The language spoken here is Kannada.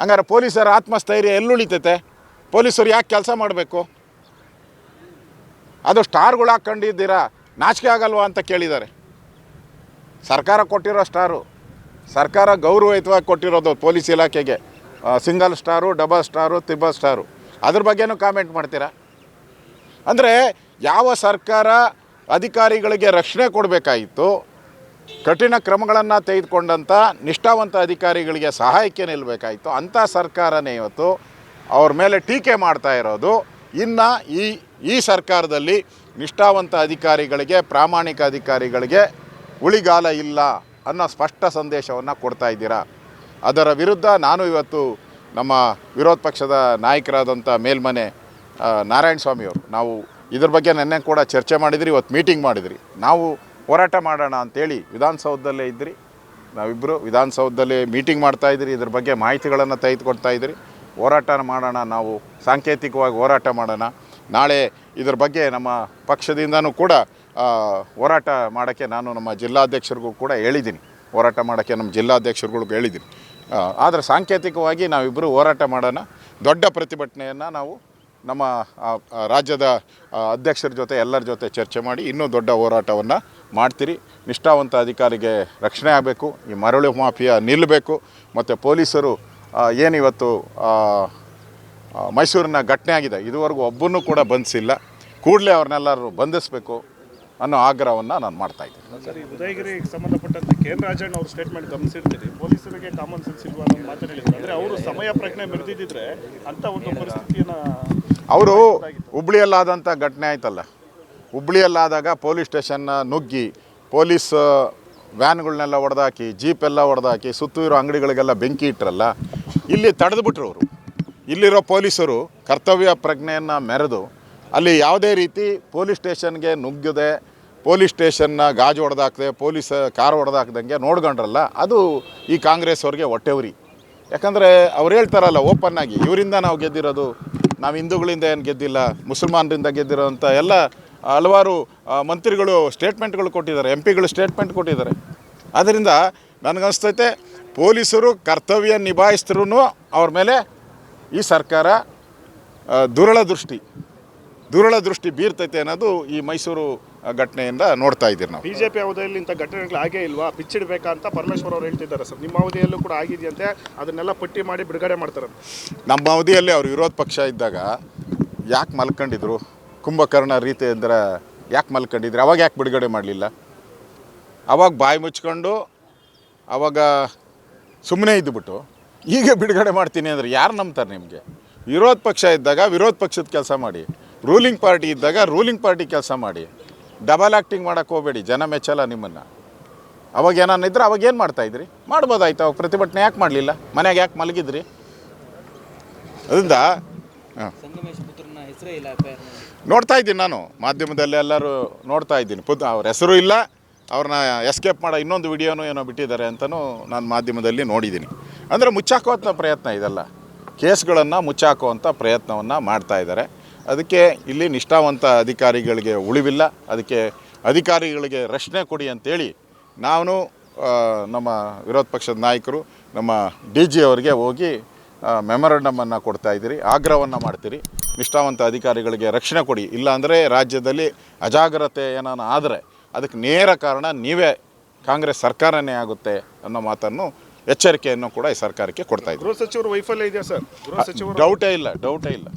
ಹಂಗಾರೆ ಪೊಲೀಸರ ಆತ್ಮಸ್ಥೈರ್ಯ ಎಲ್ಲುಳಿತೈತೆ? ಪೊಲೀಸರು ಯಾಕೆ ಕೆಲಸ ಮಾಡಬೇಕು? ಅದು ಸ್ಟಾರ್ಗಳು ಹಾಕ್ಕೊಂಡಿದ್ದೀರಾ? ನಾಚಿಕೆ ಆಗಲ್ವಾ ಅಂತ ಕೇಳಿದ್ದಾರೆ. ಸರ್ಕಾರ ಕೊಟ್ಟಿರೋ ಸ್ಟಾರು, ಸರ್ಕಾರ ಗೌರವಯುತವಾಗಿ ಕೊಟ್ಟಿರೋದು ಪೊಲೀಸ್ ಇಲಾಖೆಗೆ single star, double star, triple star. ಅದ್ರ ಬಗ್ಗೆನೂ ಕಾಮೆಂಟ್ ಮಾಡ್ತೀರಾ? ಅಂದರೆ ಯಾವ ಸರ್ಕಾರ ಅಧಿಕಾರಿಗಳಿಗೆ ರಕ್ಷಣೆ ಕೊಡಬೇಕಾಯಿತು ಕಠಿಣ ಕ್ರಮಗಳನ್ನು ತೆಗೆದುಕೊಂಡಂಥ ನಿಷ್ಠಾವಂತ ಅಧಿಕಾರಿಗಳಿಗೆ ಸಹಾಯಕ್ಕೆ ನಿಲ್ಲಬೇಕಾಯಿತು ಅಂಥ ಸರ್ಕಾರನೇ ಇವತ್ತು ಅವ್ರ ಮೇಲೆ ಟೀಕೆ ಮಾಡ್ತಾ ಇರೋದು. ಇನ್ನು ಈ ಈ ಸರ್ಕಾರದಲ್ಲಿ ನಿಷ್ಠಾವಂತ ಅಧಿಕಾರಿಗಳಿಗೆ, ಪ್ರಾಮಾಣಿಕ ಅಧಿಕಾರಿಗಳಿಗೆ ಉಳಿಗಾಲ ಇಲ್ಲ ಅನ್ನೋ ಸ್ಪಷ್ಟ ಸಂದೇಶವನ್ನು ಕೊಡ್ತಾ ಇದ್ದೀರಾ? ಅದರ ವಿರುದ್ಧ ನಾನು ಇವತ್ತು ನಮ್ಮ ವಿರೋಧ ಪಕ್ಷದ ನಾಯಕರಾದಂಥ ಮೇಲ್ಮನೆ ನಾರಾಯಣ ಸ್ವಾಮಿಯವರು ನಾವು ಇದ್ರ ಬಗ್ಗೆ ನೆನ್ನೆ ಕೂಡ ಚರ್ಚೆ ಮಾಡಿದ್ರಿ, ಇವತ್ತು ಮೀಟಿಂಗ್ ಮಾಡಿದ್ರಿ. ನಾವು ಹೋರಾಟ ಮಾಡೋಣ ಅಂತೇಳಿ ವಿಧಾನಸೌಧದಲ್ಲೇ ಇದ್ದಿರಿ ನಾವಿಬ್ಬರು ವಿಧಾನಸೌಧದಲ್ಲಿ ಮೀಟಿಂಗ್ ಮಾಡ್ತಾ ಇದ್ದೀರಿ ಇದ್ರ ಬಗ್ಗೆ ಮಾಹಿತಿಗಳನ್ನು ತೆಗೆದುಕೊಡ್ತಾ ಇದ್ದೀರಿ ಹೋರಾಟ ಮಾಡೋಣ, ನಾವು ಸಾಂಕೇತಿಕವಾಗಿ ಹೋರಾಟ ಮಾಡೋಣ. ನಾಳೆ ಇದ್ರ ಬಗ್ಗೆ ನಮ್ಮ ಪಕ್ಷದಿಂದನೂ ಕೂಡ ಹೋರಾಟ ಮಾಡೋಕ್ಕೆ ನಾನು ನಮ್ಮ ಜಿಲ್ಲಾಧ್ಯಕ್ಷರಿಗೂ ಕೂಡ ಹೇಳಿದ್ದೀನಿ. ಹೋರಾಟ ಮಾಡೋಕ್ಕೆ ನಮ್ಮ ಜಿಲ್ಲಾಧ್ಯಕ್ಷರುಗಳಿಗೂ ಹೇಳಿದ್ದೀನಿ. ಆದರೆ ಸಾಂಕೇತಿಕವಾಗಿ ನಾವಿಬ್ಬರು ಹೋರಾಟ ಮಾಡೋಣ. ದೊಡ್ಡ ಪ್ರತಿಭಟನೆಯನ್ನು ನಾವು ನಮ್ಮ ರಾಜ್ಯದ ಅಧ್ಯಕ್ಷರ ಜೊತೆ ಎಲ್ಲರ ಜೊತೆ ಚರ್ಚೆ ಮಾಡಿ ಇನ್ನೂ ದೊಡ್ಡ ಹೋರಾಟವನ್ನು ಮಾಡ್ತೀರಿ. ನಿಷ್ಠಾವಂತ ಅಧಿಕಾರಿಗೆ ರಕ್ಷಣೆ ಆಗಬೇಕು. ಈ ಮರಳು ಮಾಫಿಯಾ ನಿಲ್ಲಬೇಕು. ಮತ್ತು ಪೊಲೀಸರು ಏನಿವತ್ತು ಮೈಸೂರಿನ ಘಟನೆ ಆಗಿದೆ. ಇದುವರೆಗೂ ಒಬ್ಬನೂ ಕೂಡ ಬಂಧಿಸಿಲ್ಲ ಕೂಡಲೇ ಅವ್ರನ್ನೆಲ್ಲರೂ ಬಂಧಿಸಬೇಕು ಅನ್ನೋ ಆಗ್ರಹವನ್ನು ನಾನು ಮಾಡ್ತಾ ಇದ್ದೀನಿ. ಸರ್ ಈ ಉದಯಗಿರಿಗೆ ಸಂಬಂಧಪಟ್ಟಂತೆ ಕೆ ಎನ್ ರಾಜಣ್ಣ ಅವ್ರ ಸ್ಟೇಟ್ಮೆಂಟ್ ಗಮನಿಸಿರ್ತೀರಿ. ಪೊಲೀಸರಿಗೆ ಕಾಮನ್ ಸೆನ್ಸ್ ಇಲ್ವಾ ಅನ್ನೋ ಮಾತನ್ನು ಹೇಳಿದ್ರು. ಅಂದ್ರೆ ಅವರು ಸಮಯ ಪ್ರಜ್ಞೆ ಮೆರೆದಿದ್ದರೆ ಅಂತ ಒಂದು ಪರಿಸ್ಥಿತಿಯನ್ನು ಅವರು ಹುಬ್ಳಿಯಲ್ಲಾದಂಥ ಘಟನೆ ಆಯ್ತಲ್ಲ. ಹುಬ್ಳಿಯಲ್ಲಾದಾಗ ಪೊಲೀಸ್ ಸ್ಟೇಷನ್ನ ನುಗ್ಗಿ ಪೊಲೀಸ್ ವ್ಯಾನ್ಗಳನ್ನೆಲ್ಲ ಹೊಡೆದಾಕಿ ಜೀಪ್ ಎಲ್ಲ ಹೊಡೆದಾಕಿ ಸುತ್ತು ಇರೋ ಅಂಗಡಿಗಳಿಗೆಲ್ಲ ಬೆಂಕಿ ಇಟ್ಟರಲ್ಲ ಇಲ್ಲಿ ತಡೆದುಬಿಟ್ರು ಅವರು. ಇಲ್ಲಿರೋ ಪೊಲೀಸರು ಕರ್ತವ್ಯ ಪ್ರಜ್ಞೆಯನ್ನು ಮೆರೆದು, ಅಲ್ಲಿ ಯಾವುದೇ ರೀತಿ ಪೊಲೀಸ್ ಸ್ಟೇಷನ್ಗೆ ನುಗ್ಗದೆ, ಪೊಲೀಸ್ ಸ್ಟೇಷನ್ನ ಗಾಜು ಹೊಡೆದಾಕದೆ ಪೊಲೀಸ್ ಕಾರ್ ಹೊಡೆದಾಕ್ದಂಗೆ ನೋಡ್ಕೊಂಡ್ರಲ್ಲ, ಅದು ಈ ಕಾಂಗ್ರೆಸ್ ಅವ್ರಿಗೆ ಹೊಟ್ಟೆವ್ರಿ. ಯಾಕಂದರೆ ಅವ್ರು ಹೇಳ್ತಾರಲ್ಲ ಓಪನ್ ಆಗಿ, ಇವರಿಂದ ನಾವು ಗೆದ್ದಿರೋದು, ನಾವು ಹಿಂದೂಗಳಿಂದ ಏನು ಗೆದ್ದಿಲ್ಲ, ಮುಸಲ್ಮಾನರಿಂದ ಗೆದ್ದಿರೋಂಥ ಎಲ್ಲ ಹಲವಾರು ಮಂತ್ರಿಗಳು ಸ್ಟೇಟ್ಮೆಂಟ್ಗಳು ಕೊಟ್ಟಿದ್ದಾರೆ ಎಂ ಪಿಗಳು ಸ್ಟೇಟ್ಮೆಂಟ್ ಕೊಟ್ಟಿದ್ದಾರೆ. ಆದ್ದರಿಂದ ನನಗನ್ಸ್ತೈತೆ ಪೊಲೀಸರು ಕರ್ತವ್ಯ ನಿಭಾಯಿಸಿದ್ರೂ ಅವ್ರ ಮೇಲೆ ಈ ಸರ್ಕಾರ ದುರಳ ದೃಷ್ಟಿ ದುರಳ ದೃಷ್ಟಿ ಬೀರ್ತೈತೆ ಅನ್ನೋದು ಈ ಮೈಸೂರು ಘಟನೆಯಿಂದ ನೋಡ್ತಾ ಇದ್ದೀರಿ ನಾವು. ಬಿಜೆಪಿ ಅವಧಿಯಲ್ಲಿ ಇಂಥ ಘಟನೆಗಳು ಆಗೇ ಇಲ್ವಾ? ಅಂತ ಪರಮೇಶ್ವರ್ ಅವರು ಹೇಳ್ತಿದ್ದಾರೆ ಸರ್. ನಿಮ್ಮ ಅವಧಿಯಲ್ಲೂ ಕೂಡ ಆಗಿದೆಯಂತೆ ಅದನ್ನೆಲ್ಲ ಪಟ್ಟಿ ಮಾಡಿ ಬಿಡುಗಡೆ ಮಾಡ್ತಾರೆ ನಮ್ಮ ಅವಧಿಯಲ್ಲಿ ಅವರು ವಿರೋಧ ಪಕ್ಷ ಇದ್ದಾಗ ಯಾಕೆ ಮಲ್ಕೊಂಡಿದ್ರು? ಕುಂಭಕರ್ಣ ರೀತಿ ಅಂದ್ರೆ ಯಾಕೆ ಮಲ್ಕೊಂಡಿದ್ರೆ? ಅವಾಗ ಯಾಕೆ ಬಿಡುಗಡೆ ಮಾಡಲಿಲ್ಲ? ಅವಾಗ ಬಾಯಿ ಮುಚ್ಕೊಂಡು, ಅವಾಗ ಸುಮ್ಮನೆ ಇದ್ದುಬಿಟ್ಟು ಈಗ ಬಿಡುಗಡೆ ಮಾಡ್ತೀನಿ ಅಂದರೆ ಯಾರು ನಂಬ್ತಾರೆ ನಿಮಗೆ? ವಿರೋಧ ಪಕ್ಷ ಇದ್ದಾಗ ವಿರೋಧ ಪಕ್ಷದ ಕೆಲಸ ಮಾಡಿ. ರೂಲಿಂಗ್ ಪಾರ್ಟಿ ಇದ್ದಾಗ ರೂಲಿಂಗ್ ಪಾರ್ಟಿ ಕೆಲಸ ಮಾಡಿ. ಡಬಲ್ ಆ್ಯಕ್ಟಿಂಗ್ ಮಾಡೋಕ್ಕೆ ಹೋಗಬೇಡಿ, ಜನ ಮೆಚ್ಚಲ್ಲ ನಿಮ್ಮನ್ನು. ಅವಾಗ ಏನಾನ ಇದ್ರೆ ಅವಾಗ ಏನು ಮಾಡ್ತಾಯಿದ್ರಿ ಮಾಡ್ಬೋದಾಯ್ತು, ಅವಾಗ ಪ್ರತಿಭಟನೆ ಯಾಕೆ ಮಾಡಲಿಲ್ಲ? ಮನೆಯಾಗ ಯಾಕೆ ಮಲಗಿದ್ರಿ? ಅದರಿಂದ ನೋಡ್ತಾ ಇದ್ದೀನಿ ನಾನು. ಮಾಧ್ಯಮದಲ್ಲಿ ಎಲ್ಲರೂ ನೋಡ್ತಾ ಇದ್ದೀನಿ. ಪುತ್ ಅವ್ರ ಹೆಸರು ಇಲ್ಲ. ಅವ್ರನ್ನ ಎಸ್ಕೇಪ್ ಮಾಡೋ ಇನ್ನೊಂದು ವಿಡಿಯೋನು ಏನೋ ಬಿಟ್ಟಿದ್ದಾರೆ ಅಂತಲೂ ನಾನು ಮಾಧ್ಯಮದಲ್ಲಿ ನೋಡಿದ್ದೀನಿ. ಅಂದರೆ ಮುಚ್ಚಾಕುವಂಥ ಪ್ರಯತ್ನ ಇದೆಲ್ಲ. ಕೇಸ್ಗಳನ್ನು ಮುಚ್ಚಾಕುವಂಥ ಪ್ರಯತ್ನವನ್ನು ಮಾಡ್ತಾ ಇದ್ದಾರೆ. ಅದಕ್ಕೆ ಇಲ್ಲಿ ನಿಷ್ಠಾವಂತ ಅಧಿಕಾರಿಗಳಿಗೆ ಉಳಿವಿಲ್ಲ. ಅದಕ್ಕೆ ಅಧಿಕಾರಿಗಳಿಗೆ ರಕ್ಷಣೆ ಕೊಡಿ ಅಂತೇಳಿ ನಾನು ನಮ್ಮ ವಿರೋಧ ಪಕ್ಷದ ನಾಯಕರು ನಮ್ಮ ಡಿ ಜಿ ಅವರಿಗೆ ಹೋಗಿ ಮೆಮೊರಂಡಮನ್ನು ಕೊಡ್ತಾ ಇದ್ದೀರಿ ಆಗ್ರಹವನ್ನು ಮಾಡ್ತೀರಿ. ನಿಷ್ಠಾವಂತ ಅಧಿಕಾರಿಗಳಿಗೆ ರಕ್ಷಣೆ ಕೊಡಿ. ಇಲ್ಲಾಂದರೆ ರಾಜ್ಯದಲ್ಲಿ ಅಜಾಗ್ರತೆ ಏನಾನ ಆದರೆ ಅದಕ್ಕೆ ನೇರ ಕಾರಣ ನೀವೇ ಕಾಂಗ್ರೆಸ್ ಸರ್ಕಾರನೇ ಆಗುತ್ತೆ ಅನ್ನೋ ಮಾತನ್ನು ಎಚ್ಚರಿಕೆಯನ್ನು ಕೂಡ ಈ ಸರ್ಕಾರಕ್ಕೆ ಕೊಡ್ತಾ ಇದ್ದೀವಿ ಗೃಹ ಸಚಿವರು ವೈಫಲ್ಯ ಇದೆಯಾ ಸರ್? ಗೃಹ ಸಚಿವರು ಡೌಟೇ ಇಲ್ಲ ಡೌಟೇ ಇಲ್ಲ.